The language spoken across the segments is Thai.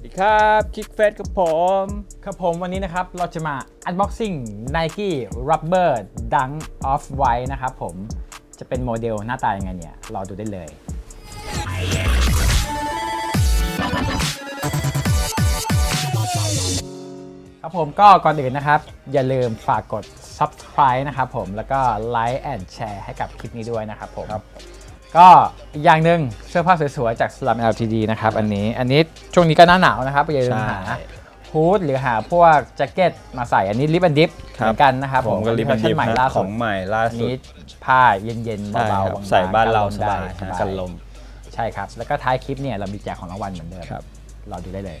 สวัสดีครับคิกเฟสกับผม ครับผมวันนี้นะครับ เราจะมา unboxing Nike Rubber Dunk Off White นะครับผมจะเป็นโมเดลหน้าตายังไงเนี่ย รอดูได้เลย ครับผมก็ก่อนอื่นนะครับ อย่าลืมฝากกด subscribe นะครับผมแล้วก็ like and share ให้กับคลิปนี้ด้วยนะครับผม ก็อีกอย่างหนึ่งเสื้อผ้าสวยๆ จาก Slum LTD นะครับ อันนี้อันนี้ช่วงนี้ก็หน้าหนาวนะครับอย่าลืมหาใช่ฮูดหรือหาพวกแจ็คเก็ตมาใส่อันนี้ลิป and ดิฟครับเหมือนกันนะครับผมก็รีบเวอร์ชันใหม่ล่าขสุอดงใหม่ล่าอันสุดนี้ผ้าเย็นๆใช่เบาครับๆบางๆใส่บ้านเรากันลมสบายได้ฮะกันลม ใช่ครับ แล้วก็ท้ายคลิปเนี่ยเรามีแจกของรางวัลเหมือนเดิมครับรอดูได้เลย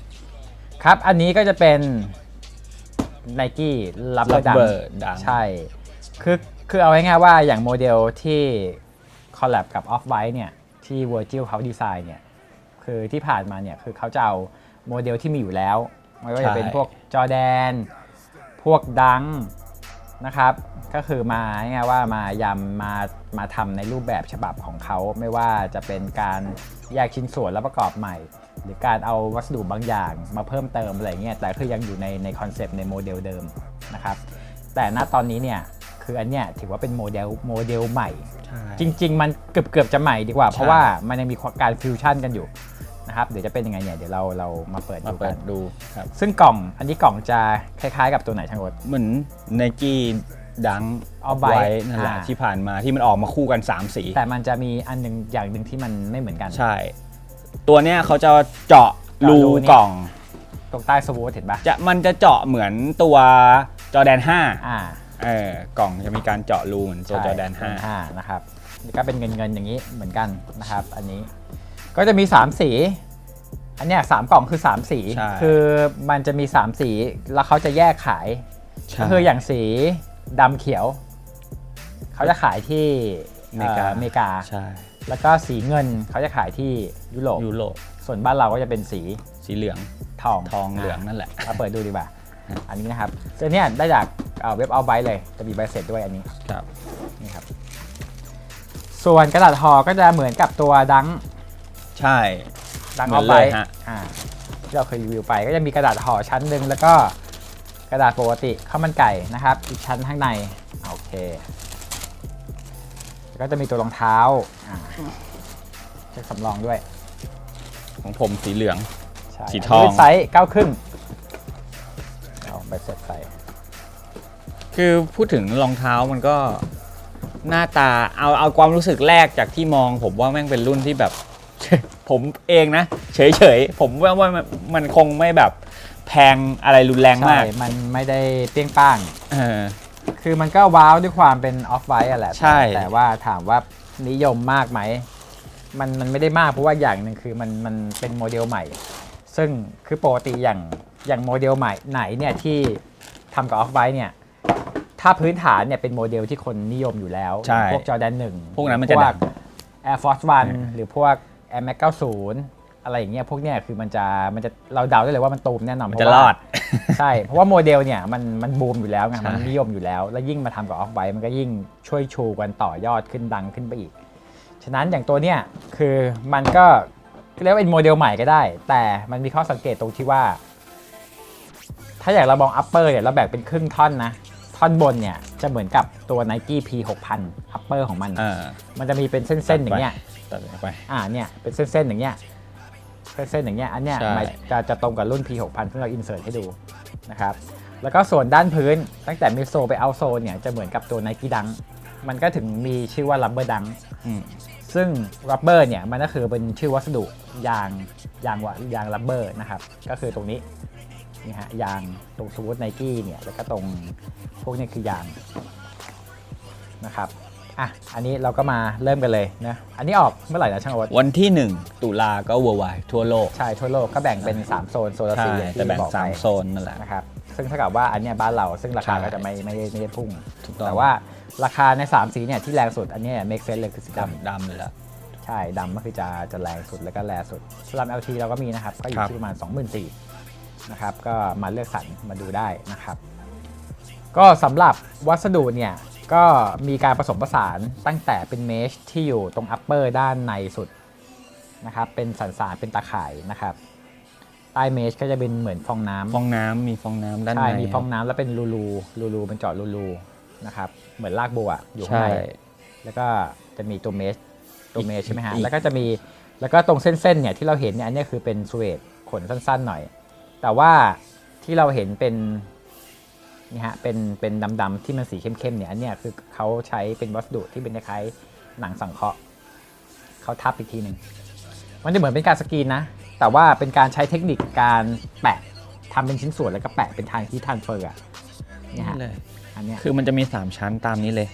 ครับอันนี้ก็จะเป็น Nike Rubber Dunk Rubber Dunk ใช่คือคือเอาง่ายๆว่าอย่างโมเดลที่ คอลแลบกับ Off White เนี่ยที่ Virgil เขาดีไซน์เนี่ยคือที่ผ่านมาเนี่ยคือเขาจะเอาโมเดลที่มีอยู่แล้วไม่ว่าจะเป็นใช่พวกจอแดน พวกดังนะครับ ก็คือมาง่ายๆว่ามายำมามาทำในรูปแบบฉบับของเขาไม่ว่าจะเป็นการแยกชิ้นส่วนแล้วประกอบใหม่ หรือการเอาวัสดุบางอย่างมาเพิ่มเติมอะไรเงี้ยแต่คือยังอยู่ในในคอนเซปต์ในโมเดลเดิมนะครับแต่ณตอนนี้เนี่ยคืออันเนี้ยถือว่าเป็นโมเดลโมเดลใหม่ ใช่จริง ๆ มันเกือบเกือบจะใหม่ดีกว่าใช่เพราะว่ามันยังมีการฟิวชั่นกันอยู่นะครับเดี๋ยวจะเป็นยังไงเนี่ยเดี๋ยวเราเรามาเปิดมาดูเปิกัดนดูครับ ซึ่งกล่องอันนี้กล่องจะคล้ายๆ กับตัวไหนทางรถเหมือนไนกี้ดังเอาไว้นั่นแหละอ่า ที่ผ่านมาที่มันออกมาคู่กัน 3 สี แต่มันจะมีอันหนึงอย่างหนึ่งที่มันไม่เหมือนกัน ใช่ ตัวเนี้ยเขาจะเจาะรูเจาะรูนี่ กล่อง ตรงใต้สวูทเห็นปะจะมันจะเจาะเหมือนตัวจอแดน5อ่า เออกล่องจะมีการเจาะรูเหมือนตัวจอแดน5ห้านะครับนี่ก็เป็นเงินเงินๆอย่างนี้เหมือนกันนะครับ อันนี้ก็จะมี 3 สี อันเนี้ยสามกล่องคือ 3 สี ใช่ คือมันจะมี 3 สีแล้วเขาจะแยกขายใช่ก็คืออย่างสีดำเขียว เขาจะขายที่อเมริกาเอ่ออเมริกา ใช่แล้วก็สีเงินเขาจะขายที่ยุโรปยุโรปส่วนบ้านเราก็จะเป็นสีสีเหลืองทองทองเหลืองนั่นแหละ มาเปิดดูดีกว่า อันนี้นะครับเจอเนี่ยได้จากเอ่อเว็บเอาไบเลยจะมีใบเสร็จด้วยอันนี้ครับนี่ครับ ส่วนกระดาษห่อก็จะเหมือนกับตัวดังใช่ดังเหมืเอาอนไบเลยฮะอ่าที่เราเคยรีวิวไปก็จะมีกระดาษห่อชั้นหนึ่งแล้วก็กระดาษปกติข้าวมันไก่นะครับ อีกชั้นข้างในโอเคแล้วก็จะมีตัวรองเท้าอ่าเช็คสำรองด้วย ของผมสีเหลืองใช่สีทองนนี้เป็นไซส์เก้าครึ่งเอา ไปเสร็จใส่ คือพูดถึงรองเท้ามันก็หน้าตาเอาเอาความรู้สึกแรกจากที่มอง ผมว่าแม่งเป็นรุ่นที่แบบ ผมเองนะ เฉยๆ ผมว่าว่ามันมันคงไม่แบบแพงอะไรรุนแรงใช่มากมันไม่ได้เปรี้ยงป้าง เออ คือมันก็ว้าวด้วยความเป็นออฟไวท์อะแหละใช่แต่ว่าถามว่านิยมมากไหม มันมันไม่ได้มากเพราะว่าอย่างหนึ่งคือมันมันเป็นโมเดลใหม่ ซึ่งคือปกติอย่าง อย่างโมเดลใหม่ไหนเนี่ยที่ทำกับออฟไวท์เนี่ยถ้าพื้นฐานเนี่ยเป็นโมเดลที่คนนิยมอยู่แล้วใช่พวกจอแดนหนึ่งพวกนั้นมันจะพวดักง Air Force One หรือพวก Air Max 90 อะไรอย่างเงี้ยพวกเนี้ยคือมันจะมันจะเราเดาได้เลยว่ามันตูมแน่นอนมันเพจะราะรว่าอด ใช่ เพราะว่าโมเดลเนี่ยมันมันบูมอยู่แล้วไงใช่มันนิยมอยู่แล้ว แล้วยิ่งมาทำกับออฟไ i มันก็ยิ่งช่วยชูกันต่อยอดขึ้นดังขึ้นไปอีก ฉะนั้นอย่างตัวเนี่ยคือมันก็เรียกว่าเป็นโมเดลใหม่ก็ได้ แต่มันมีข้อสังเกตตรงที่ว่า ถ้าอยากเรามองอัปเปอร์เนี่ยเราแบ่งเป็นครึ่งท่อนนะ ท่อนบนเนี่ยจะเหมือนกับตัว Nike P 6000อัปเปอร์ของมันอ่ามันจะมีเป็นเส้นๆอย่างเงี้ย ตัดไป อ่าเนี่ยเป็นเส้นๆอย่างเงี้ยเส้นๆอย่างเงี้ยอันเนี้ยใช่ มันจะจะตรงกับรุ่น P 6 0 0ซึ่งเราอินเสิร์ตให้ดูนะครับแล้วก็ส่วนด้านพื้นตั้งแต่มิดโซไปเอาโซเนี่ยจะเหมือนกับตัว Nike ดัง มันก็ถึงมีชื่อว่า Rubber ดัง อืม ซึ่ง Rubber เนี่ยมันก็คือเป็นชื่อวัสดุยางยางวะยาง Rubber นะครับ ก็คือตรงนี้ นี่ฮะยางตรงสวูทไนกี้เนี่ยแล้วก็ตรงพวกนี้คือยางนะครับอะอันนี้เราก็มาเริ่มกันเลยนะอันนี้ออกเมื่อไหร่นะช่างโอ๊ตวันที่ 1 ตุลาก็ worldwide ทั่วโลก ใช่ทั่วโลกก็แบ่งเป็น 3 โซนโซนละใช่สี่อย่างแต่ที่แบ่งบอกไปสามโซนนั่นแหละ นะครับซึ่งเท่ากับว่าอันเนี้ยบ้านเราซึ่งราคาใช่ก็จะไม่ไม่ได้ไม่ได้พุ่ง ถูกต้อง แต่ว่าราคาใน 3 สีเนี่ยที่แรงสุดอันเนี้เมกเซนเลยคือสีดดำดำเลยละำใช่ดำก็คือจะจะแรงสุดแล้วก็แรงสุดสลัม LT เราก็มีนะครับก็อคยู่รับ ที่ประมาณ 24,000 นะครับ ก็มาเลือกสรรมาดูได้นะครับ ก็สำหรับวัสดุเนี่ยก็มีการผสมผสานตั้งแต่เป็นเมชที่อยู่ตรงอัปเปอร์ด้านในสุดนะครับ เป็นสันสานเป็นตาข่ายนะครับ ใต้เมชก็จะเป็นเหมือนฟองน้ำฟองน้ำมีฟองน้ำด้านในใช่มีฟองน้ำแล้วเป็นรูรูรูรูเป็นเจาะรูรูนะครับ เหมือนรากบัวอยู่ข้างใช่ ใน แล้วก็จะมีตัวเมชตัวเมชใช่ไหมฮะ อีก แล้วก็จะมี แล้วก็ตรงเส้นๆเนี่ยที่เราเห็นเนี่ยอันเนี้ยคือเป็นสเวตขนสั้นๆหน่อย แต่ว่าที่เราเห็นเป็นนี่ฮะเป็นเป็นดำๆที่มันสีเข้มๆเนี่ยอันเนี้ยคือเขาใช้เป็นวัสดุที่เป็นคล้ายๆหนังสังเคราะห์เขาทับอีกทีหนึ่งมันจะเหมือนเป็นการสกรีนนะ แต่ว่าเป็นการใช้เทคนิคการแปะทำเป็นชิ้นส่วนแล้วก็แปะเป็นทางที่ทันเฟอร์อะเนี่ยฮะเลยอันเนี้ยคือมันจะมี 3 ชั้นตามนี้เลย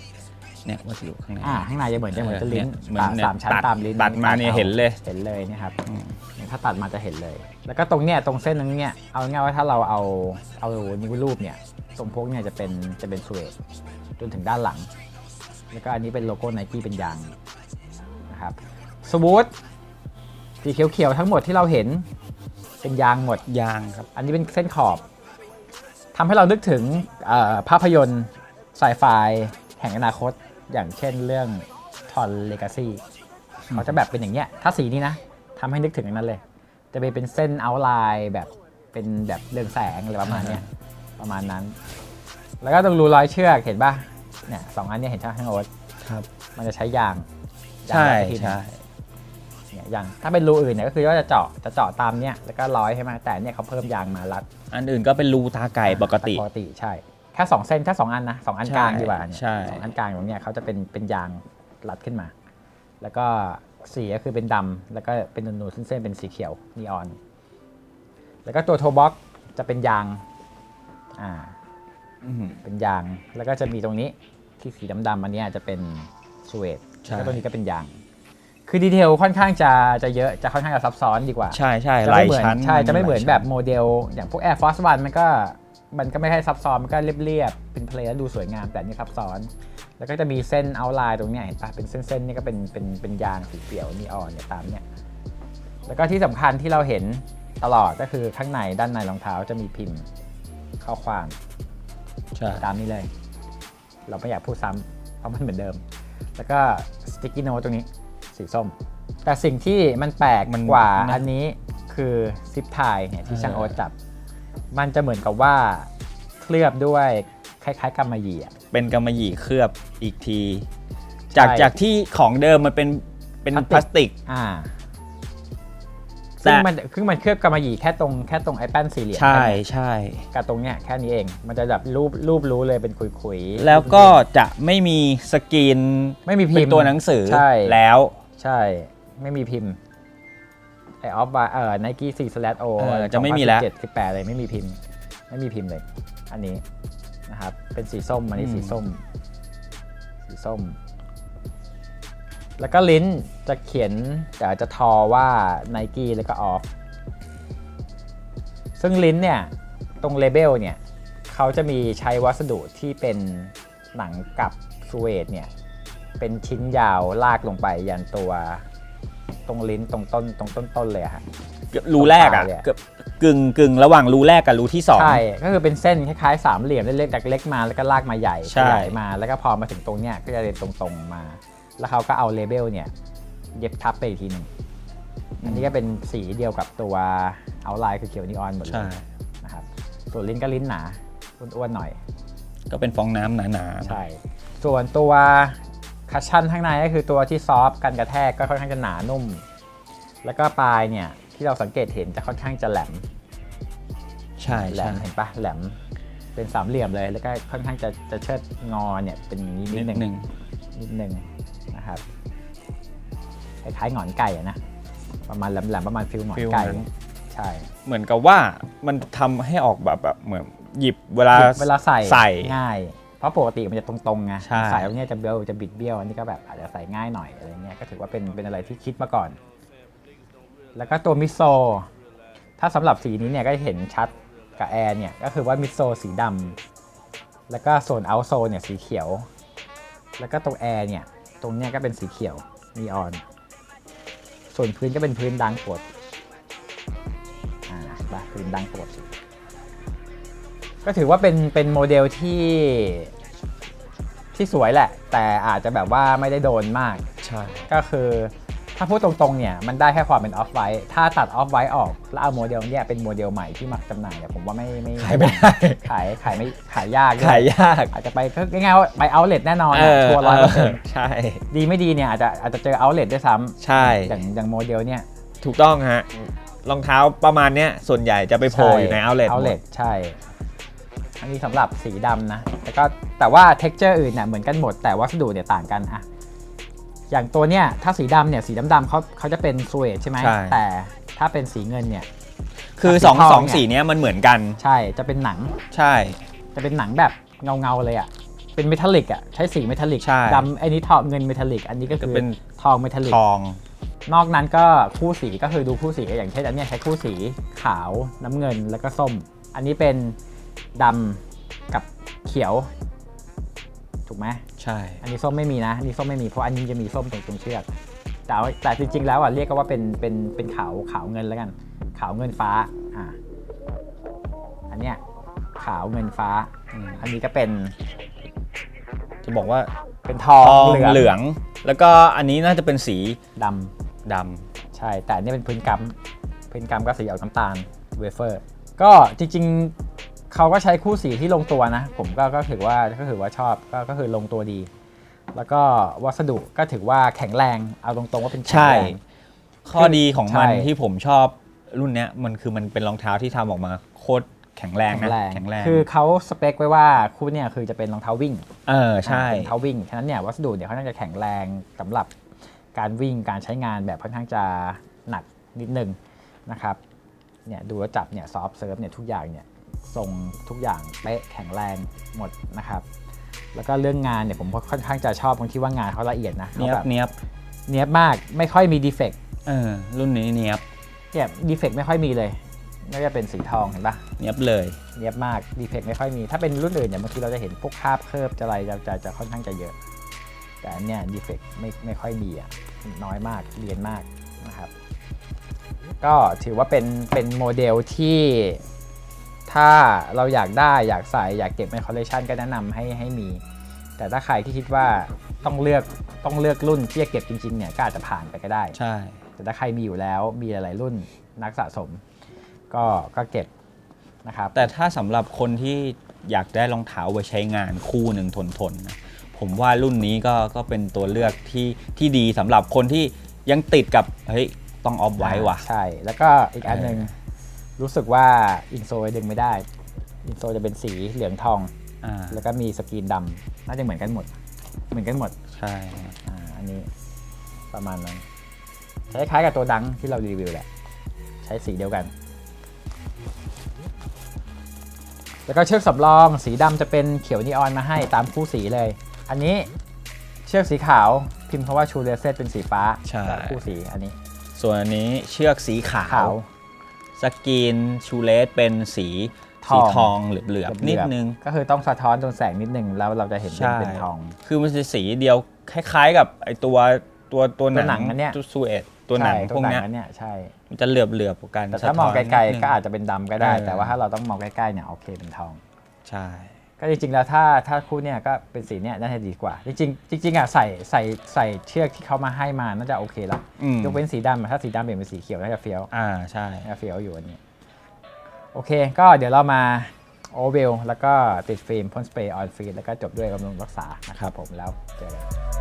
เนี่ยวัสดุข้างใน อ่าข้างในจะเหมือนจะเหมือนจะลิ้นเหมือนตัดเนี่ยสามชั้นตัดตามลิ้นตัดมาเนี่ยอเห็นเลย เห็นเลยเนะครับอืมเนี่ยถ้าตัดมาจะเห็นเลย แล้วก็ตรงเนี้ยตรงเส้นตรงเนี้ยเอาง่ายๆว่าถ้าเราเอาเอานิ้วรูปเนี่ยตรงพวกเนี่ยจะเป็นจะเป็นสเวตจนถึงด้านหลัง แล้วก็อันนี้เป็นโลโก้ไนกี้เป็นยางนะครับสวูทสีเขียวๆทั้งหมดที่เราเห็นเป็นยางหมด ยางครับ อันนี้เป็นเส้นขอบทำให้เรานึกถึงเอ่อภาพยนตร์ไซไฟแห่งอนาคต อย่างเช่นเรื่องทอนเลกาซีเขาจะแบบเป็นอย่างเงี้ย ถ้าสีนี้นะทำให้นึกถึงอย่างนั้นเลย จะไปเป็นเส้นเอาไลน์แบบเป็นแบบเรืองแสงอะไรประมาณเนี้ยประมาณนั้น แล้วก็ตรงรูร้อยเชือกเห็นป่ะเนี่ยสองอันเนี้ยเห็นช่างช่างโอ๊ตครับ มันจะใช้ยางยางใช่แบบที่ใช่เนี่ยยางถ้าเป็นรูอื่นเนี่ยก็คือว่าจะเจาะจะเจาะตามเนี้ยแล้วก็ร้อยใช่ไหมแต่อันเนี่ยเขาเพิ่มยางมารัด อันอื่นก็เป็นรูตาไก่ปกติปกติใช่ แค่สองเส้นแค่สองอันนะสองอันใช่กลางดีกว่าเนี่ยใช่ สองอันกลางตรงเนี้ยเขาจะเป็นเป็นยางรัดขึ้นมา แล้วก็สีก็คือเป็นดำแล้วก็เป็นนูนๆเส้นๆเป็นสีเขียวนีออน แล้วก็ตัวโทบ็อกจะเป็นยางอ่า อืม เป็นยางแล้วก็จะมีตรงนี้ที่สีดำๆอันเนี้ยจะเป็นสเวตใช่ แล้วก็ตรงนี้ก็เป็นยาง คือดีเทลค่อนข้างจะจะเยอะจะค่อนข้างจะซับซ้อนดีกว่าใช่ใช่จะหลาไม่ยเหมือนชั้นใช่จะไม่เหมือนลายแบชั้บโมเดล อย่างพวก Air Force One มันก็ มันก็ไม่ค่อยซับซ้อนมันก็เรียบๆเป็นเพลย์แล้วดูสวยงาม แต่อันนี่ซับซ้อน แล้วก็จะมีเส้นเอาไลน์ตรงเนี้ยเห็นปะเป็นเส้นๆนี่ก็เป็นเป็นเป็นยางสีเขียวนีออนเนี่ยตามเนี่ยแล้วก็ที่สำคัญที่เราเห็นตลอดก็คือข้างในด้านในรองเท้าจะมีพิมพ์ข้อความใช่ตามนี้เลย เราไม่อยากพูดซ้ำเพราะมันเหมือนเดิม แล้วก็สติ๊กกี้โนตรงนี้สีส้ม แต่สิ่งที่มันแปลกมันกว่านะอันนี้คือซิปไทเนี่ยที่ช่างโอ๊ตจับ มันจะเหมือนกับว่าเคลือบด้วยคล้ายๆกำมะหยี่อะ เป็นกำมะหยี่เคลือบอีกที จากใช่จากที่ของเดิมมันเป็นเป็นพพลาลาสสติติก ก อ่าแต่ซึ่งมันคือมันเคลือบกำมะหยี่แค่ตรงแค่ตรงไอ้แป้นสี่เหลี่ยมใช่แค่เนี้ยใช่ กับตรงเนี้ยแค่นี้เอง มันจะแบบรูปรูปรู้เลยเป็นคุยๆ แล้วก็จะไม่มีสกรีนไม่มีพิเป็มนพ์ตัวหนังสือใช่ แล้ว ใช่ ไม่มีพิมพ์ไอออฟบาเอ่อไนกี้สี่สแลโอเออจะไม่มีแล้ว เจ็ดสิบแปดเลยไม่มีพิมพ์ ไม่มีพิมพ์เลย อันนี้นะครับ เป็นสีส้มอันนี้สีส้ม สีส้ม แล้วก็ลิ้นจะเขียนแต่จะทอว่าไนกี้แล้วก็ออฟซึ่งลิ้นเนี่ย ตรงเลเบลเนี่ย เขาจะมีใช้วัสดุที่เป็นหนังกับสเวดเนี่ย เป็นชิ้นยาวลากลงไปยันตัว ตรงลิ้นตรงต้นตรงต้นต้นๆเลยอะฮะรูแรกอะ ตรงปลายเลยอะ เกือบกึ่งกึ่งระหว่างรูแรกกับรูที่สอง ใช่ ก็คือเป็นเส้นคล้ายๆสามเหลี่ยมเล็กๆจากเล็กมาแล้วก็ลากมาใหญ่ใช่ ขยายมาแล้วก็พอมาถึงตรงเนี้ยก็จะเป็นตรงๆมา แล้วเขาก็เอาเลเบลเนี่ยเย็บทับไปอีกทีหนึ่งอันนี้ก็เป็นสีเดียวกับตัวเอาไลน์คือเขียวนีออนหมดเลใช่ ยนะครับส่วนลิ้นก็ลิ้นหนาอ้วนๆหน่อย ก็เป็นฟองน้ำหนาๆ ใช่ ส่วนตัว คัชชั่นข้างในก็คือตัวที่ซอฟต์กันกระแทกก็ค่อนข้างจะหนานุ่ม แล้วก็ปลายเนี่ยที่เราสังเกตเห็นจะค่อนข้างจะแหลม ใช่แหลใช่มเห็นปะแหลมเป็นสามเหลี่ยมเลย แล้วก็ค่อนข้างจะจะเชิดงอเนี่ยเป็นอย่างนี้นินิดดหนึ่งหนึ่งนิดหนึ่งนะครับคล้ายๆหงอนไก่อะนะประมาณแหลมๆประมาณฟิลหงอนไก่ใช่ เหมือนกับว่ามันทำให้ออกแบบแบบเหมือนหยิบเวลา เวลาใส่ใส่ ง่ายเพ ราะปกติมันจะตรงๆไงใช่ใส่แล้วเนี่ยจะเบี้ยวจะบิดเบี้ยวอันนี้ก็แบบอาจจะใส่ง่ายหน่อยอะไรเงี้ยก็ถือว่าเป็นเป็นอะไรที่คิดมาก่อน แล้วก็ตัวมิโซ ถ้าสำหรับสีนี้เนี่ยก็จะเห็นชัดกับแอร์เนี่ยก็คือว่ามิโซสีดำแล้วก็โซนเอาโซเนี่ยสีเขียว แล้วก็ตรงแอร์เนี่ยตรงเนี้ยก็เป็นสีเขียวนีออน ส่วนพื้นก็เป็นพื้นดังปกดอ่าเห็นปะพื้นดังปกด ก็ถือว่าเป็นเป็นโมเดลที่ที่สวยแหละ แต่อาจจะแบบว่าไม่ได้โดนมาก ใช่ ก็คือถ้าพูดตรงๆเนี่ยมันได้แค่ความเป็นออฟไวท์ถ้าตัดออฟไวท์ออก แล้วเอาโมเดลเนี่ยเป็นโมเดลใหม่ที่มาจำหน่ายเนี่ยผมว่าไม่ไม่ขายไม่ได้ ขายขายไม่ขายยากด้วยขายยาก อาจจะไปก็ง่ายๆว่าไปเอาเลทแน่นอนเออะอชัวร์ร้อยเปอร์เซ็นต์ใช่ ดีไม่ดีเนี่ยอาจจะอาจจะเจอเอาเลทด้วยซ้ำใช่ อย่างอย่างโมเดลเนี่ยถูกต้องฮะรองเท้าประมาณเนี้ยส่วนใหญ่จะไปโผล่อยู่ใน outlet เอาหมเลดทใช่ อันนี้สำหรับสีดำนะแต่ก็แต่ว่าเท็กเจอร์อื่นเนี่ยเหมือนกันหมดแต่วัสดุเนี่ยต่างกันอะอย่างตัวเนี่ยถ้าสีดำเนี่ยสีดำๆเขาเขาจะเป็นสเวทใช่ไหมใช่ แต่ถ้าเป็นสีเงินเนี่ย คือสีสองทองสองเนี่ยสีเนี้ยมันเหมือนกัน ใช่จะเป็นหนังใช่ จะเป็นหนังแบบเงาเงาๆเลยอะเป็นเมทัลลิกอะใช้สีเมทัลลิกใช่ดำอันนี้ทองเงินเมทัลลิกอันนี้ก็จะคือเป็น ทองเมทัลลิก ทอง นอกนั้นก็คู่สีก็คือดูคู่สีอย่างเช่นอันเนี้ยใช้คู่สีขาวน้ำเงินแล้วก็ส้ม อันนี้เป็น ดำกับเขียว ถูกไหมใช่ อันนี้ส้มไม่มีนะอันนี้ส้มไม่มีเพราะอันนี้จะมีส้มตรงตรงเชือกแต่ว่าแต่จริงๆแล้วอะเรียกก็ว่าเป็นเป็นเป็นขาวขาวเงินแล้วกัน ขาวเงินฟ้าอ่าอันเนี้ยขาวเงินฟ้าอืม อันนี้ก็เป็นจะบอกว่าเป็นทองทองเหลืองเหลือง แล้วก็อันนี้น่าจะเป็นสีดดำใช่ แต่อันนี้เป็นพื้นกัมพื้นกัมก็สีออกน้ำตาลเวเฟอร์ ก็จริงๆ เขาก็ใช้คู่สีที่ลงตัวนะ ผมก็ก็ถือว่าก็ถือว่าชอบก็ก็คือลงตัวดี แล้วก็วัสดุก็ถือว่าแข็งแรงเอาตรงๆว่าเป็นำแข็งใช่ แรง ข้อดีของมันใช่ที่ผมชอบรุ่นเนี้ยมันคือมันเป็นรองเท้าที่ทำออกมาโคตรแข็งแรงแข็นะงแรงแข็งแรง คือเขาสเปคไว้ว่าคู่เนี่ยคือจะเป็นรองเท้าวิ่งเออใช่ เป็นรองเท้าวิ่งฉะนั้นเนี่ยวัสดุเนี่ยเขาน่าจะแข็งแรงสำหรับการวิ่งการใช้งานแบบค่อนข้างจะหนักนิดนึงนะครับเนี่ยดูแล้วจับเนี่ยซอฟเซิร์ฟเนี่ยทุกอย่างเนี่ย ทรงทุกอย่างเป๊ะแข็งแรงหมดนะครับ แล้วก็เรื่องงานเนี่ยผมค่อนข้างจะชอบตรงที่ว่างานเขาละเอียดนะเนียเขาบแบบเนียบเนียบมากไม่ค่อยมีดีเฟกต์เออรุ่นนี้เนียบเนี่ยดีเฟกต์ไม่ค่อยมีเลยไม่ว่าจะเป็นสีทองเห็นปะเนียบเลยเนียบมากดีเฟกต์ไม่ค่อยมี ถ้าเป็นรุ่นอื่นเนี่ยบางทีเราจะเห็นพวกคราบเคิร์บจะอะไรจะจะจะค่อนข้างจะเยอะ แต่อันเนี่ยดีเฟกต์ไม่ไม่ค่อยมีอะน้อยมากเรียนมากนะครับก็ถือว่าเป็นเป็นโมเดลที่ ถ้าเราอยากได้อยากใส่อยากเก็บในคอลเลคชันก็แนะนำให้ให้มี แต่ถ้าใครที่คิดว่าต้องเลือกต้องเลือกรุ่นที่จะเก็บจริงๆเนี่ยก็อาจจะผ่านไปก็ได้ ใช่ แต่ถ้าใครมีอยู่แล้วมีหลายๆรุ่นนักสะสม ก็ก็เก็บนะครับ แต่ถ้าสำหรับคนที่อยากได้รองเท้าไว้ใช้งานคู่หนึ่งทนทนๆนะผมว่ารุ่นนี้ก็ก็เป็นตัวเลือกที่ที่ดีสำหรับคนที่ยังติดกับเฮ้ยต้องออฟไว้ว่ะ ใช่ แล้วก็อีกอันหนึ่ง เออ รู้สึกว่าอินโซดึงไม่ได้ อินโซจะเป็นสีเหลืองทอง อ่าแล้วก็มีสกรีนดำน่าจะเหมือนกันหมด เหมือนกันหมดใช่อ่าอันนี้ประมาณนั้นคล้ายๆกับตัวดังที่เรารีวิวแหละ ใช้สีเดียวกัน แล้วก็เชือกสำรองสีดำจะเป็นเขียวนีออนมาให้ตามคู่สีเลย อันนี้เชือกสีขาวพิมพ์คำว่าชูเลเซตเป็นสีฟ้าใช่และคู่สีอันนี้ ส่วนอันนี้เชือกสีขาขาวว สกรีนชูเลสเป็นสีทองสีทองเหลือบๆนิดนึง ก็คือต้องสะท้อนโดนแสงนิดนึงแล้วเราจะเห็นเป็นใช่ เป็นทอง คือมันจะสีเดียวคล้ายๆกับไอตัวตัวตัวหนัตัวหนังอันเนี้ย ตัวซูเอตตัวหนังใช่พวกเนี้ยตัอันเนี้ยใช่ มันจะเหลือบเหลือบๆกันแต่สะถ้ามองท้นไกลนิดนึงๆก็อาจจะเป็นดำก็ได้เออแต่ว่าถ้าเราต้องมองใกล้ๆเนี่ยโอเคเป็นทอง ใช่ ก็จริงๆแล้วถ้าถ้าคู่เนี่ยก็เป็นสีเนี่ยน่าจะดีกว่า จริงๆจริงๆอะใส่ใส่ใส่เชือกที่เขามาให้มาน่าจะโอเคละอืม ยกเว้นสีดำอะถ้าสีดำเปลี่ยนเป็นสีเขียวน่าจะเฟี้ยว อ่าใช่น่าจะเฟี้ยวอยู่อันนี้ โอเค ก็เดี๋ยวเรามาโอเวลแล้วก็ติดฟิล์มพ่นสเปรย์ออนฟิล์มแล้วก็จบด้วยบำรุงรักษานะครับผมแล้วเจอกัน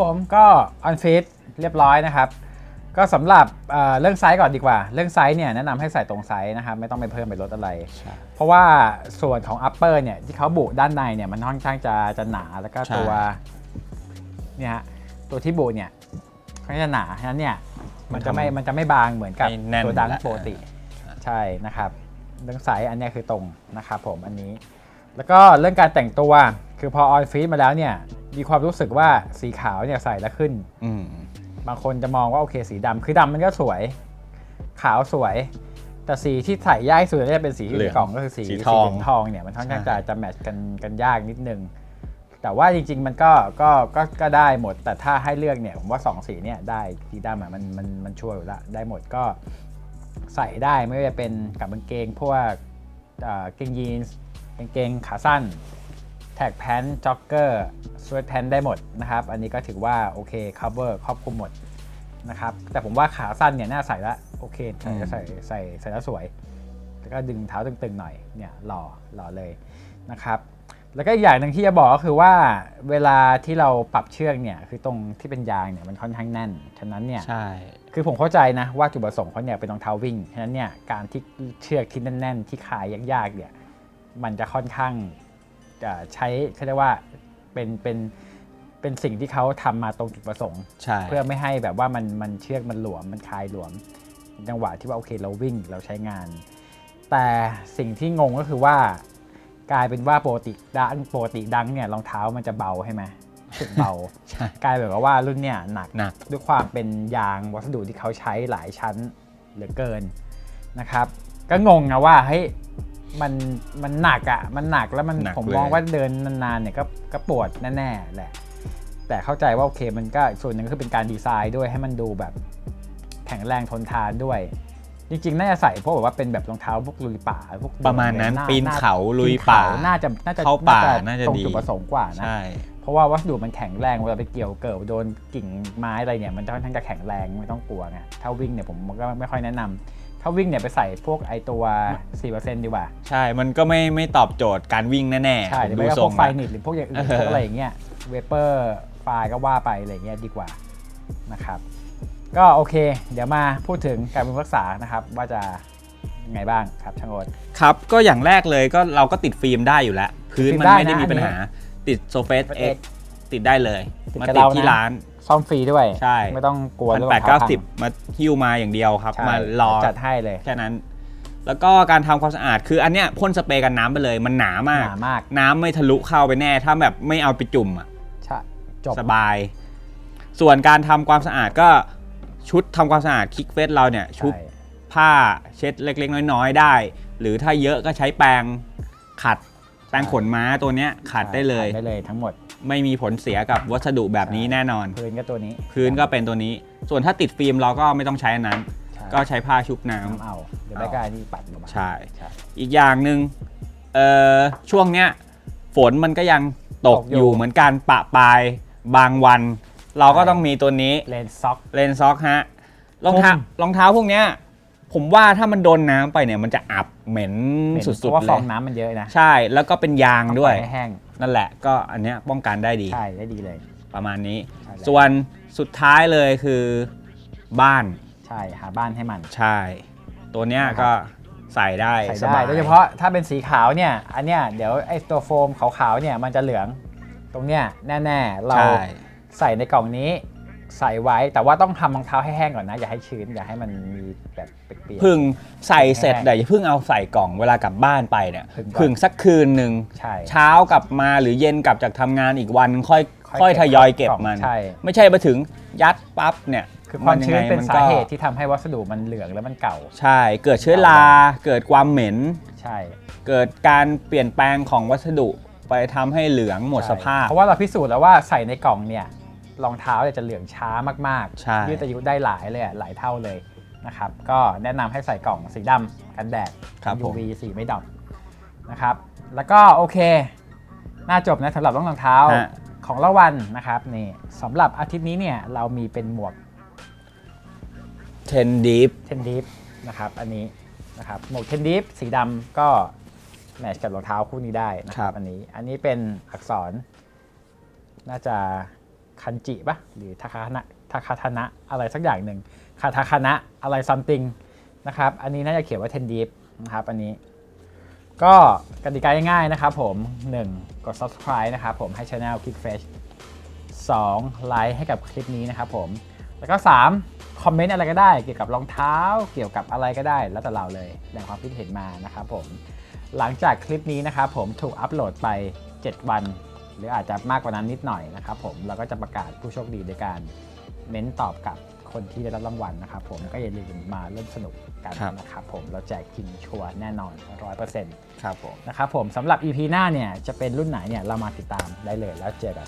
ผมก็ออนฟิตเรียบร้อยนะครับ ก็สำหรับเอ่อเรื่องไซส์ก่อนดีกว่า เรื่องไซส์เนี่ยแนะนำให้ใส่ตรงไซส์นะครับไม่ต้องไปเพิ่มไปลดอะไร เพราะว่าส่วนของ upper เนี่ยที่เขาบุด้านในเนี่ยมันค่อนข้างจะจะหนาแล้วก็ใช่ตัวเนี่ยฮะตัวที่บุเนี่ยค่อนข้างจะหนาฉะนั้นเนี่ยมันจะไม่มันจะไม่บางเหมือนกับไม่แน่นตัวดังและ ปกติ ใช่นะครับเรื่องไซส์อันเนี้ยคือตรงนะครับผมอันนี้ แล้วก็เรื่องการแต่งตัวคือพอออนฟีดมาแล้วเนี่ย มีความรู้สึกว่าสีขาวเนี่ยใส่แล้วขึ้น อืมบางคนจะมองว่าโอเคสีดำคือดำมันก็สวย ขาวสวย แต่สีที่ใส่ยากที่สุดจะเป็นสีที่อยู่ในกล่องก็คือสีสีสีทองเหลืองทองเนี่ยมันค่อนข้างใช่ จะจะแมทช์กันกันยากนิดนึง แต่ว่าจริง ๆ มันก็ก็ก็ก็ได้หมด แต่ถ้าให้เลือกเนี่ยผมว่าสองสีเนี่ยได้สีดำอะมันมันมันชัวร์อยู่ละได้หมดก็ใส่ได้ไม่ว่าจะเป็นกับกางเกงพวกเอ่อกางเกงยีนส์กางเกงขาสั้น แท็กแพนจ็อกเกอร์ สว t แพนได้หมดนะครับ อันนี้ก็ถือว่าโอเค cover ครอบคลุมหมดนะครับ แต่ผมว่าขาสั้นเนี่ยน่าใส่ละโอเคใส่อืมใส่ใส่ใส่แล้วสวย แล้วก็ดึงเท้าตึงๆหน่อยเนี่ยหล่อหล่อเลยนะครับแล้วก็อีกอย่างหนึ่งที่จะบอกก็คือว่าเวลาที่เราปรับเชือกเนี่ยคือตรงที่เป็นยางเนี่ยมันค่อนข้างแน่น ฉะนั้นเนี่ยใช่คือผมเข้าใจนะว่าจุดประสงค์เขาเนี่ยเป็นรองเท้าวิ่ง ฉะนั้นเนี่ยการที่เชือกที่แน่น ๆ ที่ขายยากๆเนี่ยมันจะค่อนข้างจะใช้เขาเรียกว่า เป็นเป็นเป็นสิ่งที่เขาทำมาตรงจุดประสงค์ ใช่ เพื่อไม่ให้แบบว่ามันมันเชือกมันหลวมมันคลายหลวมจังหวะที่ว่าโอเคเราวิ่งเราใช้งาน แต่สิ่งที่งงก็คือว่ากลายเป็นว่าปกติดังปกติดังเนี่ยรองเท้ามันจะเบาใช่ไหมรู้สึกเบาใช่กลายแบบว่ารุ่นเนี่ยหนักหนักด้วยความเป็นยางวัสดุที่เขาใช้หลายชั้นเหลือเกินนะครับ ก็งงนะว่าเฮ้ย มันมันหนักอะ่ะ มันหนักแล้วมันหนักผมเลยมองว่าเดินนานๆเนี่ยก็ก็ปวดแน่ๆแหละ แต่เข้าใจว่าโอเคมันก็ส่วนหนึ่งก็คือเป็นการดีไซน์ด้วยให้มันดูแบบแข็งแรงทนทานด้วย จริงๆ น่าจะใส่พวกแบบว่าเป็นแบบรองเท้าพวกลุยป่าพวกประมาณนั้นหปีนเขาลุยป่าปีนเขน่าจะน่าจะเข้าป่าน่าจะตรงดี จุดประสงค์กว่านะ ใช่ เพราะว่าวัสดุมันแข็งแรงเวลาไปเกี่ยวเกิดโดนกิ่งไม้อะไรเนี่ยมันจะค่อนข้างจะแข็งแรงไม่ต้องกลัวไงถ้าวิ่งเนี่ยผมก็ไม่ค่อยแนะนำ ถ้าวิ่งเนี่ยไปใส่พวกไอตัว 4%ดีกว่า ใช่ มันก็ไม่ไม่ตอบโจทย์การวิ่งแน่ๆใช่ผมหรือดูไม่ก็ทพรวงกไฟละนิดหรือพวกอย่างอื่นเออพวกอะไรอย่างเงี้ยเวเปอร์ไฟก็ว่าไปอะไรอย่างเงี้ยดีกว่านะครับก็โอเค เดี๋ยวมาพูดถึงการบำรุงรักษานะครับ ว่าจะยังไงบ้างครับช่างโอ๊ตครับ ก็อย่างแรกเลยก็เราก็ติดฟิล์มได้อยู่แล้ว พื้นมันติดได้ไม่ได้นะมีปัญอันนี้หา ติดโซเฟส Surface เอ็ X ติดได้เลยติดมากับติดเราที่นะร้าน ซ่อมฟรีด้วย ใช่ ไม่ต้องกลัวพันเรื่องแปดรองเก้าเท้าสิบพังมาหิ้วมาอย่างเดียวครับ ใช่มารอจัดให้เลยแค่นั้น แล้วก็การทำความสะอาดคืออันเนี้ยพ่นสเปรย์กันน้ำไปเลยมันหนามากหนามากน้ำไม่ทะลุเข้าไปแน่ ถ้าแบบไม่เอาไปจุ่มอะใช่จบ สบาย ส่วนการทำความสะอาดก็ชุดทำความสะอาดคิกเฟสเราเนี่ยชุบใช่ผ้าเช็ดเล็กๆ น้อยๆได้ หรือถ้าเยอะก็ใช้แปรงขัดแปรงขนม้าตัวเนี้ยขัดได้เลยขัดได้เลยทั้งหมด ไม่มีผลเสียกับวัสดุแบบนี้แน่นอน พื้นก็ตัวนี้พื้นก็เป็นตัวนี้ ส่วนถ้าติดฟิล์มเราก็ไม่ต้องใช้อันนั้นใช่ก็ใช้ผ้าชุบน้ำน้ำเอาเดี๋ยวไม่กล้าที่ปัดลงมาใช่ใช่อีกอย่างหนึ่งเอ่อช่วงเนี้ยฝนมันก็ยังตกตกอยู่อยู่เหมือนกันปะปลายบางวัน เราก็ต้องมีตัวนี้เลนซ็อกเลนซ็อกฮะรองเท้าผมรองเท้าพวกเนี้ยผมว่าถ้ามันโดนน้ำไปเนี่ยมันจะอับเหม็นเพสุดราะว่าๆฟเลองยน้ำมันเยอะนะ ใช่แล้วก็เป็นยางด้วยต้องปล่อให้แห้ง นั่นแหละก็อันเนี้ยป้องกันได้ดีใช่ได้ดีเลย ประมาณนี้ ใช่แล้ว ส่วนสุดท้ายเลยคือบ้านใช่หาบ้านให้มันใช่ ตัวเนี้ยนะครับก็ใส่ได้ใส่สได้บายโดยเฉพาะถ้าเป็นสีขาวเนี่ยอันเนี้ยเดี๋ยวไอ้ตัวโฟมขาวๆเนี่ยมันจะเหลือง ตรงเนี้ยแน่ๆเราใช่ ใส่ในกล่องนี้ ใส่ไว้แต่ว่าต้องทำรองเท้าให้แห้งก่อนนะ อย่าให้ชื้นอย่าให้มันมีแบบเปียก พึ่งใส่เสร็จแห้งแต่อย่าเพิ่งเอาใส่กล่องเวลากลับบ้านไปเนี่ยพึ่งก่อน พึ่งสักคืนหนึ่งๆใช่ เช้ากลับมาหรือเย็นกลับจากทำงานอีกวันค่อยค่อยทยอยเก็บมัน ใช่ ไม่ใช่มาถึงยัดปั๊บเนี่ยคือความชื้นยังไงเป็นมัสาก็เหตุที่ทำให้วัสดุมันเหลืองแล้วมันเก่าใช่เกิดเชื้อราเกิดความเหม็น ใช่เกิดการเปลี่ยนแปลงของวัสดุไปทำให้เหลืองหมดสภาพ เพราะว่าเราพิสูจน์แล้วว่าใส่ในกล่องเนี่ย รองเท้าเนี่ยจะเหลืองช้ามากใช่ยืดอายุได้หลายเลยอะหลายเท่าเลยนะครับก็แนะนำให้ใส่กล่องสีดำกันแดด ครับผม UV สีไม่ดำนะครับแล้วก็โอเค น่าจบนะสำหรับรองเท้าฮะ ของละวันนะครับนี่สำหรับอาทิตย์นี้เนี่ยเรามีเป็นหมวก เทนดีฟ เทนดิฟนะครับอันนี้นะครับหมวกเทนดิฟสีดำก็แมทช์กับรองเท้าคู่นี้ได้นะคครัรับบ อันนี้อันนี้เป็นอักษร น่าจะ คันจิปะหรือทาคานะทาคาทนะอะไรสักอย่างหนึ่งคาทาคานะอะไรซัมติงนะครับอันนี้น่าจะเขียนว่าเทนดิฟนะครับอันนี้ ก็กติกาง่ายๆนะครับผม 1. กด subscribe นะครับผมให้ Channel Kick Fresh 2. ไลค์ให้กับคลิปนี้นะครับผม แล้วก็ 3. คอมเมนต์อะไรก็ได้ เกี่ยวกับรองเท้าเกี่ยวกับอะไรก็ได้แล้วแต่เราเลยแสดงความคิดเห็นมานะครับผมหลังจากคลิปนี้นะครับผมถูกอัปโหลดไป 7 วัน หรืออาจจะมากกว่านั้นนิดหน่อยนะครับผมเราก็จะประกาศผู้โชคดีโดยการเม้นตอบกับคนที่ได้รับรางวัลนะครับผมก็อย่าลืมมาร่วมสนุกกันครับ นะครับผมเราแจกจริงชัวร์แน่นอน 100%ครับผม นะครับผมสำหรับ EP หน้าเนี่ยจะเป็นรุ่นไหนเนี่ยเรามาติดตามได้เลยแล้วเจอกัน